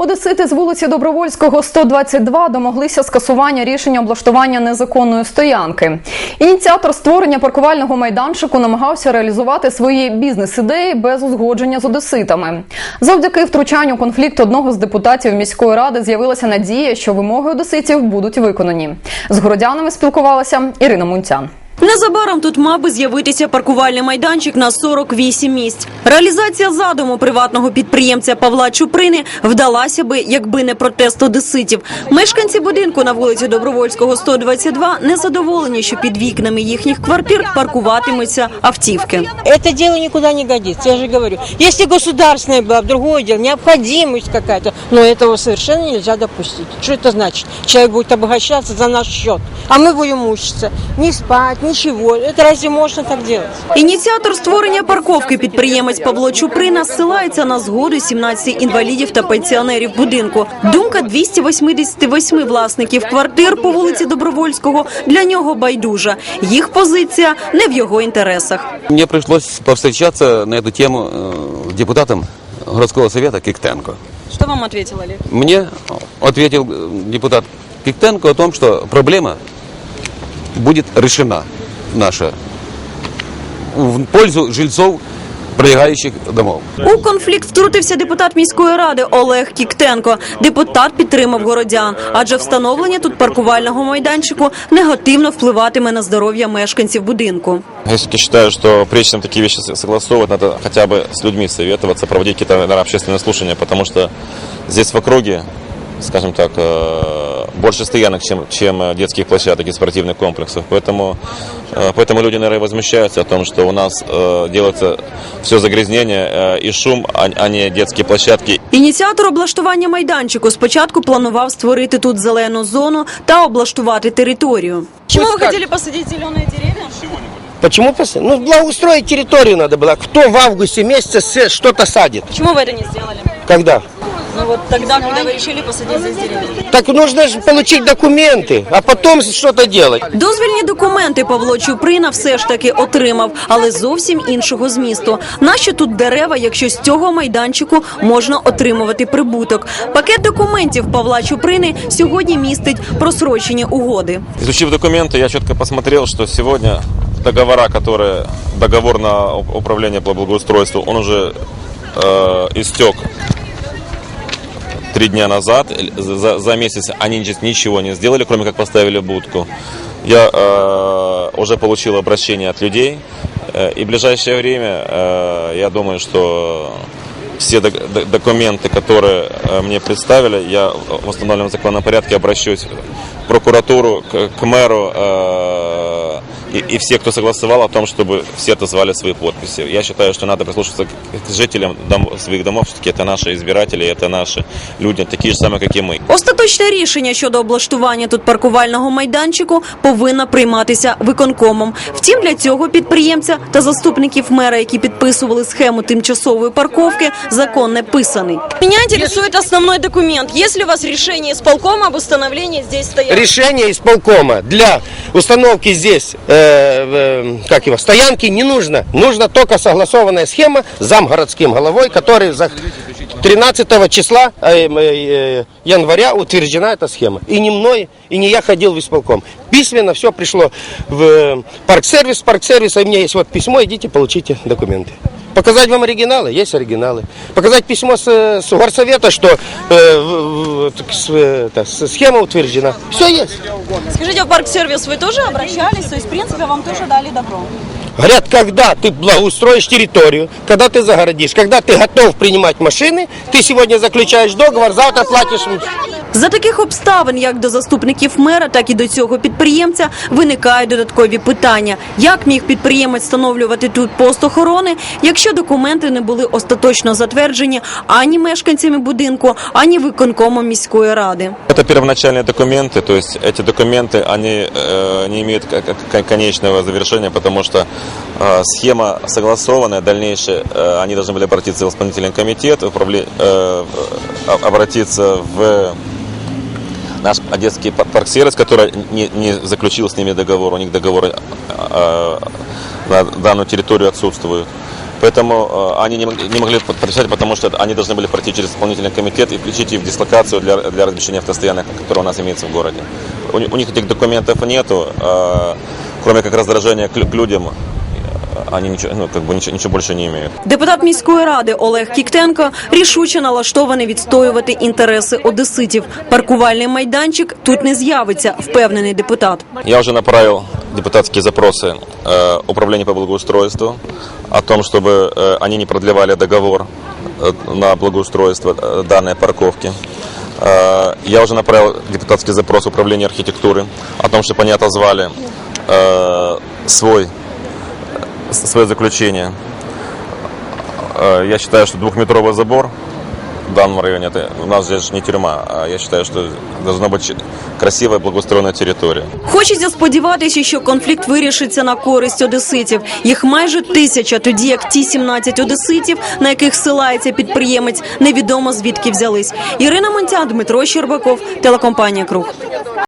Одесити з вулиці Добровольського 122 домоглися скасування рішення облаштування незаконної стоянки. Ініціатор створення паркувального майданчику намагався реалізувати свої бізнес-ідеї без узгодження з одеситами. Завдяки втручанню у конфлікт одного з депутатів міської ради з'явилася надія, що вимоги одеситів будуть виконані. З городянами спілкувалася Ірина Мунцян. Незабаром тут мав би з'явитися паркувальний майданчик на 48 місць. Реалізація задуму приватного підприємця Павла Чуприни вдалася би, якби не протест одеситів. Мешканці будинку на вулиці Добровольського 122 незадоволені, що під вікнами їхніх квартир паркуватимуться автівки. Это дело никуда не годится, я же говорю. Если государственное было, другое дело, необходимость какая-то, но этого совершенно нельзя допустить. Что это значит? Человек будет обогащаться за наш счет, а мы будем мучиться. Не спать, ничего. Это разве можно так делать? Ініціатор створення парковки підприємець Павло Чуприна ссилається на згоду 17 інвалідів та пенсіонерів будинку. Думка 288 власників квартир по вулиці Добровольського для нього байдужа. Їх позиція не в його інтересах. Мне пришлось повстречаться на эту тему э, депутатом городского совета Киктенко. Що вам відповів Олег? Мне ответил э, депутат Киктенко о том, что проблема будет решена наша в пользу жильцов прилегающих домов. У конфлікт втрутився депутат міської ради Олег Кіктенко. Депутат підтримав городян, адже встановлення тут паркувального майданчику негативно впливатиме на здоров'я мешканців будинку. Я все-таки считаю, что прежде чем такие вещи согласовывать, надо хотя бы с людьми советоваться, проводить какие-то наверное, общественные слушания, потому что здесь в округе, скажем так, э, больше стоянок, чем, чем э, детских площадок и спортивных комплексов. Поэтому, э, поэтому люди, наверное, возмущаются о том, что у нас э, делается все загрязнение э, и шум, а, а не детские площадки Ініціатор облаштування майданчику спочатку планував створити тут зелену зону та облаштувати територію. Чему вы хотели посадити зелені дерев'я? Почему посадить? Ну, благоустроить территорию надо было. Кто в августе месяце с- что-то садит? Чому ви це не зробили? Когда? Ну вот тогда, когда ви вирішили посадити здесь дерев'я. Так нужно же получить документы, а потом что-то делать. Дозвільні документи Павло Чуприна все ж таки отримав, але зовсім іншого змісту. Нащо тут дерева, якщо з цього майданчику можна отримувати прибуток? Пакет документів Павла Чуприни сьогодні містить просрочені угоди. Изучив документы, я четко посмотрел, что сегодня договора, которые договор на уп- управление по благоустройству, он уже э, истек три дня назад. За, за- за месяц они здесь ничего не сделали, кроме как поставили будку. Я э, уже получил обращение от людей, э, и в ближайшее время э, я думаю, что все док- д- документы, которые э, мне представили, я в установленном законном порядке обращусь в прокуратуру, к, к мэру э, и, и все, кто согласовал о том, чтобы все отозвали свои подписи. Я считаю, что надо прислушаться к, к жителям дом- своих домов, все-таки это наши избиратели, это наши люди, такие же самые, как и мы. Остаточне рішення щодо облаштування тут паркувального майданчику повинно прийматися виконкомом. Втім, для цього підприємця та заступників мера, які підписували схему тимчасової парковки, закон не писаний. Меня интересует основной документ. Есть ли у вас решение исполкома об установлении здесь стоянки? Решение исполкома для установки здесь, э, как его, стоянки не нужно. Нужна только согласованная схема замгородским головой, который за 13 числа э, э, января утверждена эта схема. И не мной, и не я ходил в исполком. Письменно все пришло в парксервис, парксервис, у меня есть вот письмо, идите получите документы. Показать вам оригиналы? Есть оригиналы. Показать письмо с, э, с горсовета, что э, в- в- так, с- э, это, с- схема утверждена. Все есть. Скажите, в парк-сервис вы тоже обращались? То есть, в принципе, вам тоже дали добро? Говорят, когда ты благоустроишь территорию, когда ты загородишь, когда ты готов принимать машины, ты сегодня заключаешь договор, завтра платишь. За таких обставин, як до заступників мера, так і до цього підприємця, виникають додаткові питання: як міг підприємець встановлювати тут пост охорони, якщо документи не були остаточно затверджені ані мешканцями будинку, ані виконкомом міської ради. Это первоначальные документы, то есть эти документы, они э, не имеют к- к- конечного завершения, потому что э, схема согласованная, дальнейшая, э, они должны были обратиться в исполнительный комитет, управле- э, э, обратиться в наш Одесский пар- парксервис, который не, не заключил с ними договор, у них договоры э, на данную территорию отсутствуют. Поэтому э, они не могли, не могли подписать, потому что они должны были пройти через исполнительный комитет и включить их в дислокацию для, для размещения автостоянок, которые у нас имеются в городе. У, ни- у них этих документов нету, э, кроме как раздражения к, лю- к людям, э, они ничего, ну, как бы ничего, ничего больше не имеют. Депутат міської ради Олег Кіктенко рішуче налаштований відстоювати інтереси одеситів. Паркувальний майданчик тут не з'явиться, впевнений депутат. Я уже направил депутатские запросы э, управлению по благоустройству о том, чтобы э, они не продлевали договор э, на благоустройство э, данной парковки. Э, я уже направил депутатский запрос управлению архитектуры о том, чтобы они отозвали э, свой, э, свое заключение. Э, я считаю, что двухметровый забор в данном районе, это, у нас здесь не тюрьма, а я считаю, что должна быть ч- красивая благоустроенная территория. Хочеться сподіватися, що конфлікт вирішиться на користь одеситів. Їх майже тисяча, тоді як ті 17 одеситів, на яких силається підприємець, невідомо звідки взялись. Ірина Монтя, Дмитро Щербаков, телекомпанія Круг.